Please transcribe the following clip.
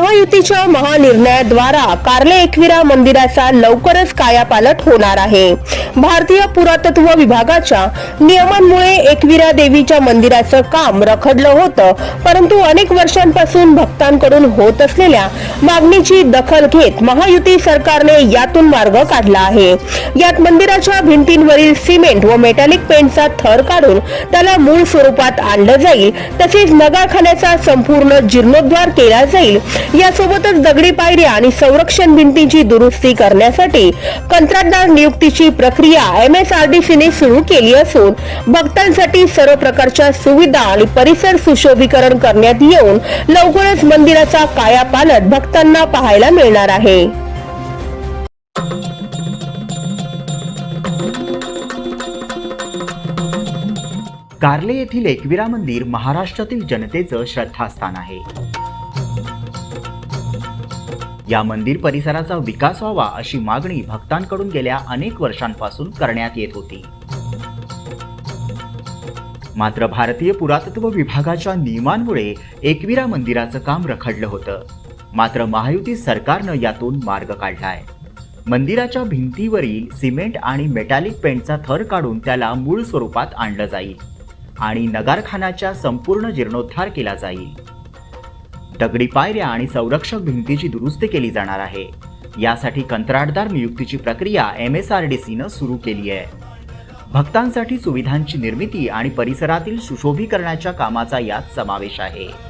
महायुतीच्या महानिर्णयाद्वारा कार्ले एकविरा मंदिराचा लवकरच कायापालट होणार आहे. भारतीय पुरातत्व विभागाच्या नियमांमुळे एकविरा देवीच्या मंदिराचं काम रखडलं होतं परंतु अनेक वर्षांपासून भक्तांकडून होत असलेल्या मागणीची दखल घेत महायुती सरकारने यातून मार्ग काढला आहे. यात मंदिराच्या भिंतींवरील सिमेंट व मेटॅलिक पेंटचा थर काढून त्याला मूळ स्वरूपात आणलं जाईल तसेच नगारखान्याचा संपूर्ण जीर्णोद्धार केला जाईल यासोबतच दगडी पायऱ्या आणि संरक्षण भिंतीची दुरुस्ती करण्यासाठी कंत्राटदार नियुक्तीची प्रक्रिया एमएसआरडीसीने सुरू केली असून भक्तांसाठी सर्व प्रकारच्या सुविधा आणि परिसर सुशोभीकरण करण्यात येऊन लवकरच मंदिराचा कायापालट भक्तांना पाहायला मिळणार आहे. कार्ले येथील एकविरा मंदिर महाराष्ट्रातील जनतेचं श्रद्धास्थान आहे. या मंदिर परिसराचा विकास व्हावा अशी मागणी भक्तांकडून गेल्या अनेक वर्षांपासून करण्यात येत होती. मात्र भारतीय पुरातत्व विभागाच्या नियमांमुळे एकविरा मंदिराचं काम रखडलं होतं. मात्र महायुती सरकारनं यातून मार्ग काढलाय. मंदिराच्या भिंतीवरील सिमेंट आणि मेटॅलिक पेंटचा थर काढून त्याला मूळ स्वरूपात आणलं जाईल आणि नगारखानाच्या संपूर्ण जीर्णोद्धार केला जाईल. दगडी पायऱ्या आणि संरक्षक भिंतीची दुरुस्ती केली जाणार आहे. यासाठी कंत्राटदार नियुक्तीची प्रक्रिया एम एस आर डी सीनं सुरू केली आहे. भक्तांसाठी सुविधांची निर्मिती आणि परिसरातील सुशोभीकरणाच्या कामाचा यात समावेश आहे.